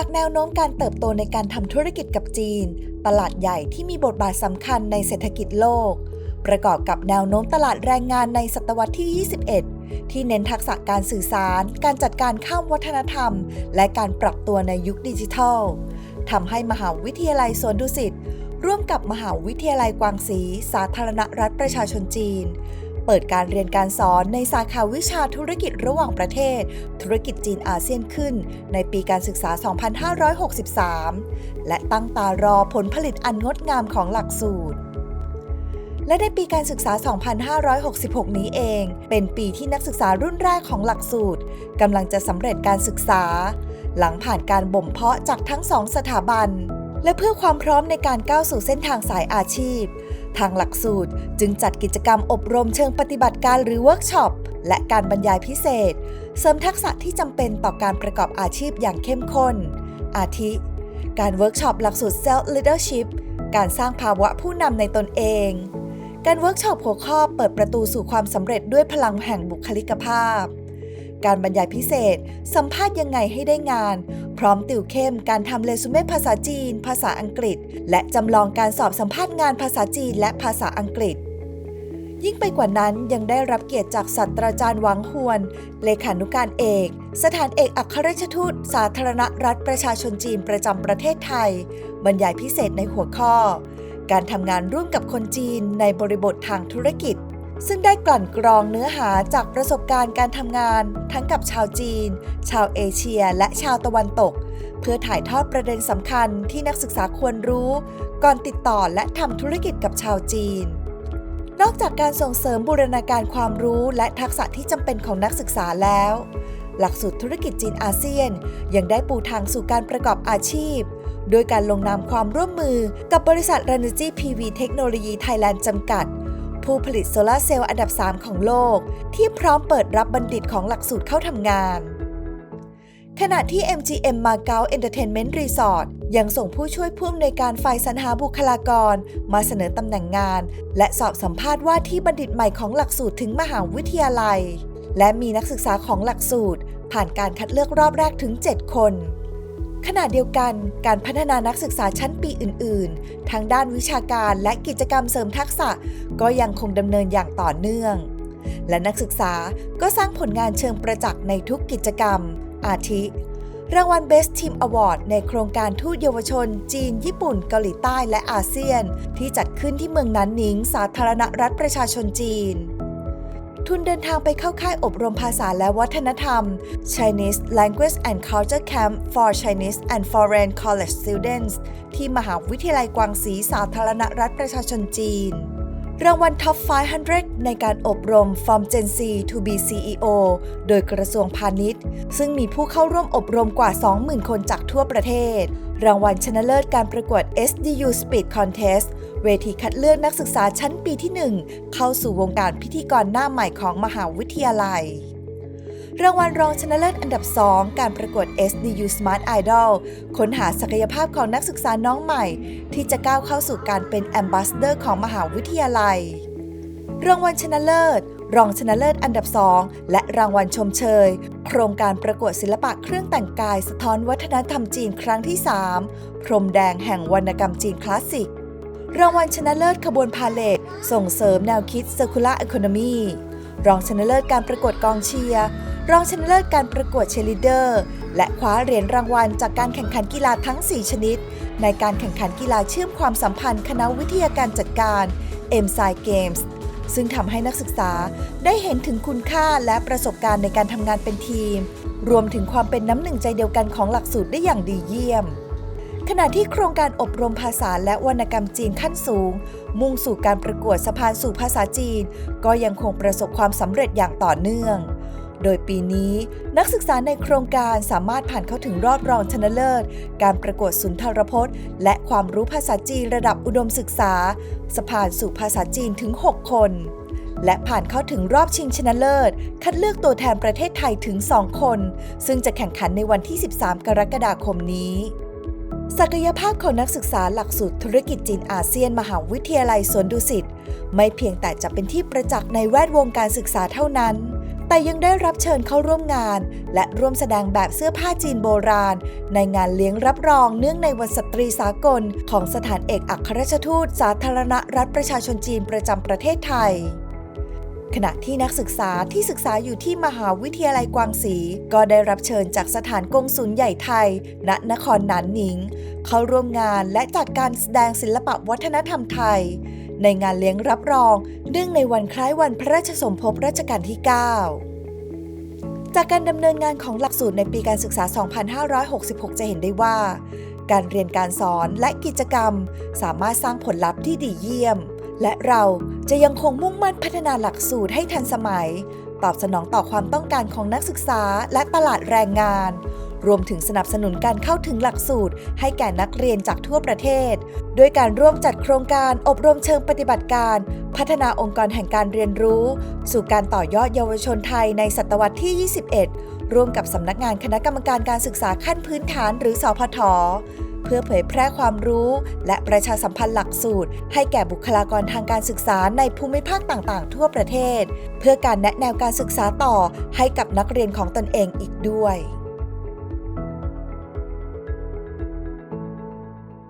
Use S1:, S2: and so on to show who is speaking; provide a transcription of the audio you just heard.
S1: จากแนวโน้มการเติบโตในการทำธุรกิจกับจีน ตลาดใหญ่ที่มีบทบาทสำคัญในเศรษฐกิจโลก ประกอบกับแนวโน้มตลาดแรงงานในศตวรรษที่ 21 ที่เน้นทักษะการสื่อสาร การจัดการข้ามวัฒนธรรม และการปรับตัวในยุคดิจิทัลทำให้มหาวิทยาลัยสวนดุสิตร่วมกับมหาวิทยาลัยกวางศรีสาธารณรัฐประชาชนจีน เปิดการเรียนการสอนในสาขาวิชาธุรกิจระหว่างประเทศ ธุรกิจจีนอาเซียนขึ้น ในปีการศึกษา 2563 และตั้งตารอผลผลิตอันงดงามของหลักสูตรและในปีการศึกษา 2566 นี้เอง เป็นปีที่นักศึกษารุ่นแรกของหลักสูตรกำลังจะสำเร็จการศึกษา หลังผ่านการบ่มเพาะจากทั้งสองสถาบัน และเพื่อความพร้อมในการก้าวสู่เส้นทางสายอาชีพ ทางหลักสูตรจึงจัดกิจกรรมอบรมเชิงปฏิบัติการหรือเวิร์กช็อปและการบรรยายพิเศษ เสริมทักษะที่จำเป็นต่อการประกอบอาชีพอย่างเข้มข้น อาทิ การเวิร์กช็อปหลักสูตร Self Leadership การสร้างภาวะผู้นำในตนเอง การเวิร์กช็อปหัวข้อเปิดประตูสู่ความสำเร็จด้วยพลังแห่งบุคลิกภาพ การบรรยายพิเศษ สัมภาษณ์ยังไงให้ได้งาน พร้อมติวเข้มการทำเรซูเม่ภาษาจีน ภาษาอังกฤษ และจำลองการสอบสัมภาษณ์งานภาษาจีนและภาษาอังกฤษยิ่งไปกว่านั้นยังได้รับเกียรติจากศาสตราจารย์หวังฮวน เลขานุการเอก สถานเอกอัครราชทูต สาธารณรัฐประชาชนจีนประจำประเทศไทย บรรยายพิเศษในหัวข้อ การทำงานร่วมกับคนจีนในบริบททางธุรกิจ ซึ่งได้กลั่นกรองเนื้อหาจากประสบการณ์การทำงาน ทั้งกับชาวจีน ชาวเอเชีย และชาวตะวันตก เพื่อถ่ายทอดประเด็นสำคัญที่นักศึกษาควรรู้ ก่อนติดต่อและทำธุรกิจกับชาวจีน นอกจากการส่งเสริมบูรณาการความรู้และทักษะที่จำเป็นของนักศึกษาแล้ว หลักสูตรธุรกิจจีนอาเซียน ยังได้ปูทางสู่การประกอบอาชีพโดยการลงนามความร่วมมือกับบริษัท r e n e r g y PV เทคโนโลยีไทยแลนด์จำกัด ผู้ผลิตโซลาร์เซลล์อันดับ 3 ของโลก ที่พร้อมเปิดรับบัณฑิตของหลักสูตรเข้าทำงาน ขณะที่ MGM Macau Entertainment Resort ยังส่งผู้ช่วยผู้อำนวยการฝ่ายสรรหาบุคลากร มาเสนอตำแหน่งงาน และสอบสัมภาษณ์ว่าที่บัณฑิตใหม่ของหลักสูตรถึงมหาวิทยาลัย และมีนักศึกษาของหลักสูตร ผ่านการคัดเลือกรอบแรกถึง 7 คน ขณะเดียวกันการพัฒนานักศึกษาชั้นปีอื่น ๆทั้งด้านวิชาการและกิจกรรมเสริมทักษะก็ยังคงดำเนินอย่างต่อเนื่อง และนักศึกษาก็สร้างผลงานเชิงประจักษ์ในทุกกิจกรรม อาทิ รางวัล Best Team Award ในโครงการทูตเยาวชน จีน ญี่ปุ่น เกาหลีใต้และอาเซียน ที่จัดขึ้นที่เมืองนันหนิง สาธารณรัฐประชาชนจีน ทุนเดินทางไปเข้าค่ายอบรมภาษาและวัฒนธรรม Chinese Language and Culture Camp for Chinese and Foreign College Students ที่มหาวิทยาลัยกวางศรีสาธารณรัฐประชาชนจีน รางวัล Top 500 ในการอบรม From Gen Z to be CEO โดยกระทรวงพาณิชย์ ซึ่งมีผู้เข้าร่วมอบรมกว่า 20,000 คนจากทั่วประเทศ รางวัลชนะเลิศการประกวด SDU Speed Contest เวทีคัดเลือกนักศึกษาชั้นปีที่ 1 เข้าสู่วงการพิธีกรหน้าใหม่ของมหาวิทยาลัย รางวัลรองชนะเลิศอันดับ 2 การประกวด SDU Smart Idol ค้นหาศักยภาพของนักศึกษาน้องใหม่ ที่จะก้าวเข้าสู่การเป็น Ambassador ของมหาวิทยาลัย รางวัลชนะเลิศ รองชนะเลิศอันดับ 2 และรางวัลชมเชย โครงการประกวดศิลปะเครื่องแต่งกาย สะท้อนวัฒนธรรมจีนครั้งที่ 3 พรมแดงแห่งวรรณกรรมจีนคลาสสิก รางวัลชนะเลิศขบวนพาเลทส่งเสริมแนวคิด Circular Economy รองชนะเลิศการประกวดกองเชียร์ รองชนะเลิศการประกวดเชลิเดอร์ และคว้าเหรียญรางวัลจากการแข่งขันกีฬาทั้ง 4 ชนิด ในการแข่งขันกีฬาเชื่อมความสัมพันธ์คณะวิทยาการจัดการ m s i Games ซึ่งทำให้นักศึกษาได้เห็นถึงคุณค่าและประสบการณ์ในการทำงานเป็นทีม รวมถึงความเป็นน้ำหนึ่งใจเดียวกันของหลักสูตรได้อย่างดีเยี่ยม ขณะที่โครงการอบรมภาษาและวรรณกรรมจีนขั้นสูง มุ่งสู่การประกวดสะพานสู่ภาษาจีน ก็ยังคงประสบความสำเร็จอย่างต่อเนื่อง โดยปีนี้นักศึกษาในโครงการสามารถผ่านเข้าถึงรอบรองชนะเลิศ การประกวดสุนทรพจน์ และความรู้ภาษาจีนระดับอุดมศึกษา สะพานสู่ภาษาจีนถึง 6 คน และผ่านเข้าถึงรอบชิงชนะเลิศ คัดเลือกตัวแทนประเทศไทยถึง 2 คน ซึ่งจะแข่งขันในวันที่ 13 กรกฎาคมนี้ ศักยภาพของนักศึกษาหลักสูตรธุรกิจจีนอาเซียนมหาวิทยาลัยสวนดุสิตไม่เพียงแต่จะเป็นที่ประจักษ์ในแวดวงการศึกษาเท่านั้น แต่ยังได้รับเชิญเข้าร่วมงาน และร่วมแสดงแบบเสื้อผ้าจีนโบราณ ในงานเลี้ยงรับรองเนื่องในวันสตรีสากล ของสถานเอกอัครราชทูต สาธารณรัฐประชาชนจีนประจำประเทศไทย ขณะที่นักศึกษาที่ศึกษาอยู่ที่มหาวิทยาลัยกวางศรีก็ได้รับเชิญจากสถานกงสุลใหญ่ไทย ณนครหนานหนิง เข้าร่วมงานและจัดการแสดงศิลปะวัฒนธรรมไทย ในงานเลี้ยงรับรอง เนื่องในวันคล้ายวันพระราชสมภพรัชกาลที่ 9จากการดำเนินงานของหลักสูตรในปีการศึกษา 2566 จะเห็นได้ว่า การเรียนการสอนและกิจกรรม สามารถสร้างผลลัพธ์ที่ดีเยี่ยม และเราจะยังคงมุ่งมั่นพัฒนาหลักสูตรให้ทันสมัย ตอบสนองต่อความต้องการของนักศึกษาและตลาดแรงงาน รวมถึงสนับสนุนการเข้าถึงหลักสูตร ให้แก่นักเรียนจากทั่วประเทศ ด้วยการร่วมจัดโครงการอบรมเชิงปฏิบัติการ พัฒนาองค์กรแห่งการเรียนรู้ สู่การต่อยอดเยาวชนไทยในศตวรรษที่ 21 ร่วมกับสำนักงานคณะกรรมการการศึกษาขั้นพื้นฐานหรือสพท พื่อเผยแพร่ความรู้ และประชาสัมพันธ์หลักสูตร ให้แก่บุคลากรทางการศึกษาในภูมิภาคต่างๆ ทั่วประเทศ เพื่อการแนะแนวการศึกษาต่อให้กับนักเรียนของตนเองอีกด้วย